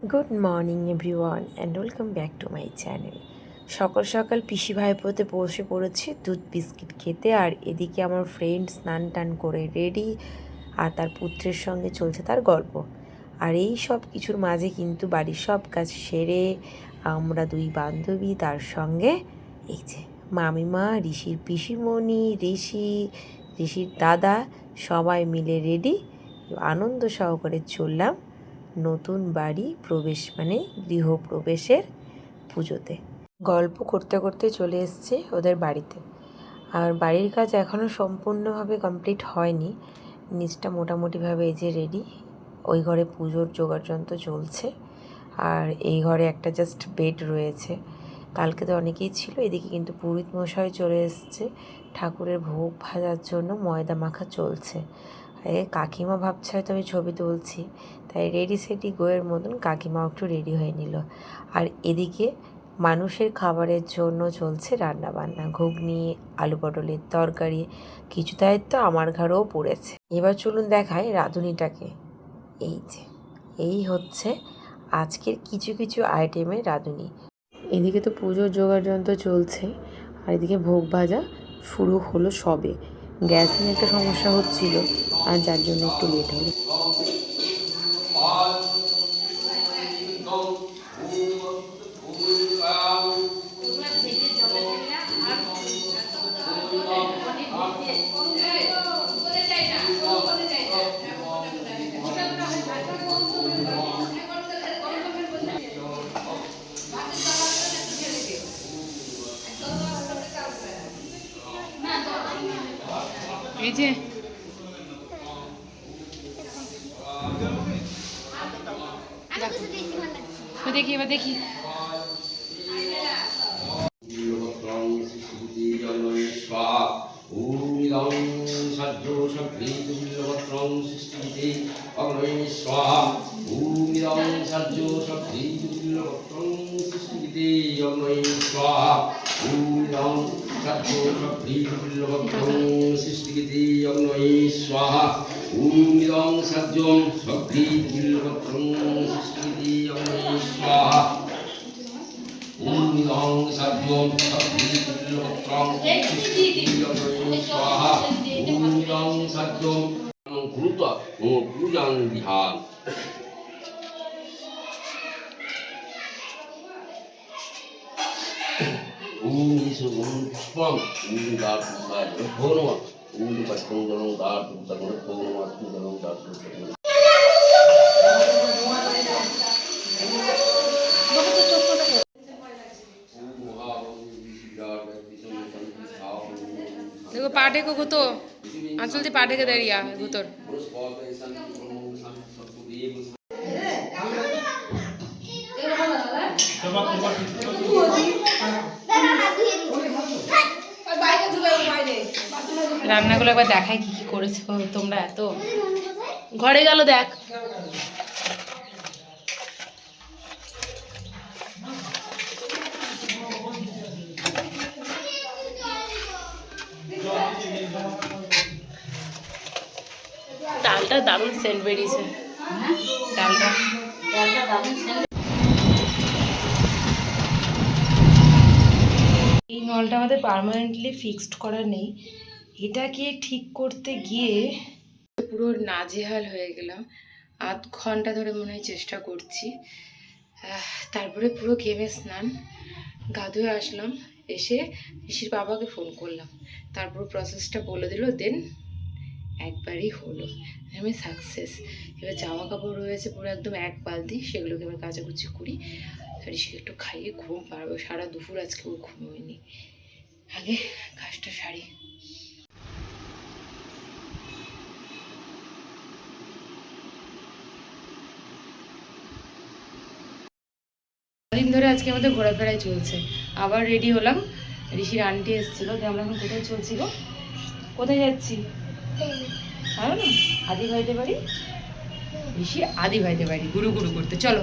Good morning everyone and welcome back to my channel সকাল সকাল পিসি ভাইপোতে বসে পড়েছি, দুধ বিস্কিট খেতে, আর এদিকে আমার ফ্রেন্ড স্নান টান করে রেডি আর তার পুত্রের সঙ্গে চলছে তার গল্প। আর এই সব কিছুর মাঝে কিন্তু বাড়ির সব কাজ সেরে আমরা দুই বান্ধবী তার সঙ্গে, এই যে মামিমা, ঋষির পিসিমণি, ঋষি, ঋষির দাদা, সবাই মিলে রেডি আনন্দ সহকারে চললাম। নতুন বাড়ি প্রবেশ মানে গৃহপ্রবেশের পুজোতে। গল্প করতে করতে চলে এসছে ওদের বাড়িতে। আর বাড়ির কাজ এখনও সম্পূর্ণভাবে কমপ্লিট হয়নি। নিচটা মোটামুটিভাবে এই যে রেডি ওই ঘরে পুজোর যোগাযন্ত্র চলছে। আর এই ঘরে একটা জাস্ট বেড রয়েছে। কালকে তো অনেকেই ছিল, এদিকে কিন্তু পুরোহিত মশাই চলে এসছে। ঠাকুরের ভোগ ভাজার জন্য ময়দা মাখা চলছে। এ, কাকিমা ভাবছে হয়তো আমি ছবি তুলছি। তাই রেডি সেটি গোয়ের মতন কাকিমাও একটু রেডি হয়ে নিল। আর এদিকে মানুষের খাবারের জন্য চলছে রান্না বান্না ঘুগনি, আলু পটলের তরকারি, কিছু দায়িত্ব আমার ঘরেও পড়েছে। এবার চলুন দেখায় রাঁধুনিটাকে। এই যে, এই হচ্ছে আজকের কিছু কিছু আইটেমের রাঁধুনি। এদিকে তো পুজোর জোগাড় যন্ত্র চলছে, আর এদিকে ভোগ ভাজা শুরু হলো সবে। গ্যাস নিয়ে একটা সমস্যা হচ্ছিল। আর যার জন্য একটু লেট হলো। এই যে দেখো। এবার দেখি ত্রং সৃষ্টিতে অগ্নয়ে স্বাহা ওম ইদং সজ্জো সভ্রীতুল্যবত্রং সৃষ্টিতে অগ্নয়ে স্বাহা ওম ইদং সজ্জো সভ্রীতুল্যবত্রং সৃষ্টিতে অগ্নয়ে স্বাহা ওম ইদং সজ্জো সভ্রীতুল্যবত্রং সৃষ্টিতে অগ্নয়ে Om Visugum Pushpam, Om Gartum Madhya Bhonuma, Om Pashpam Galam Gartum Sakuna Bhonuma, Om Galam Gartum Sakuna. देखो पाटे को गुतो आंचल से पाटे के दरिया गुतोर जब आप রান্নাগুলো একবার দেখাই কি কি করেছ তোমরা এত। ঘরে গেল দেখ। ডালটা দারুণ সেন্ট বেরিয়েছে। ডালটা। এই নলটা আমাদের পার্মানেন্টলি ফিক্সড করা নেই। এটাকে ঠিক করতে গিয়ে পুরো নাজেহাল হয়ে গেলাম। আধ ঘণ্টা ধরে মনে হয় চেষ্টা করছি। তারপরে পুরো ঘেমে স্নান, গা ধুয়ে আসলাম। এসে ঋষির বাবাকে ফোন করলাম। তারপর প্রসেসটা বলে দিল, দেন একবারই হলো। আমি সাকসেস এবার জামা কাপড় রয়েছে পুরো একদম এক বালতি, সেগুলোকে এবার কাচাকুচি করি। ঋষিকে একটু খাইয়ে ঘুম পারব সারা দুপুর আজকে ও ঘুমোয়নি আগে কাজটা সারি। দিন ধরে আজকে আমাদের ঘোরাফেরাই চলছে। আবার রেডি হলাম। ঋষির আন্টি এসেছিল যে আমরা এখন কোথায় চলছি গো? কোথায় যাচ্ছি? না? আদি ভাইতে বাড়ি? ঋষির আদি ভাইতে বাড়ি। গুরু গুরু করতে। চলো।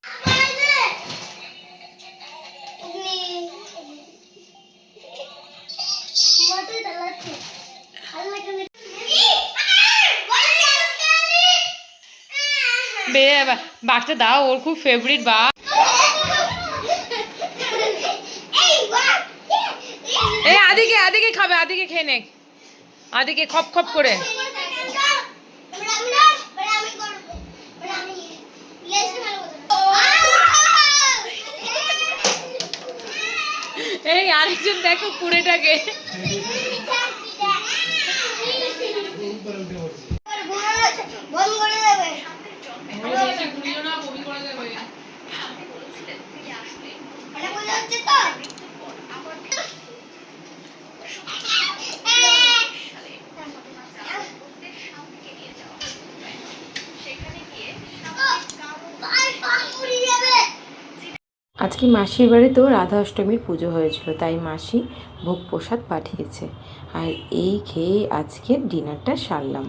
বা- বাঘটা দাও, ওর খুব ফেভারিট বাঘ। এই, আদিকে আদিকে খাবে, আদিকে খেয়ে নে আদিকে খপ খপ করে। এই, আরেকজন দেখো কুড়েটাকে। বন্ধ করে দেবে এটা বোঝা হচ্ছে তো আজকে মাসির বাড়িতেও রাধা অষ্টমীর পুজো হয়েছিল, তাই মাসি ভোগ প্রসাদ পাঠিয়েছে। আর এই খেয়ে আজকের ডিনারটা সারলাম।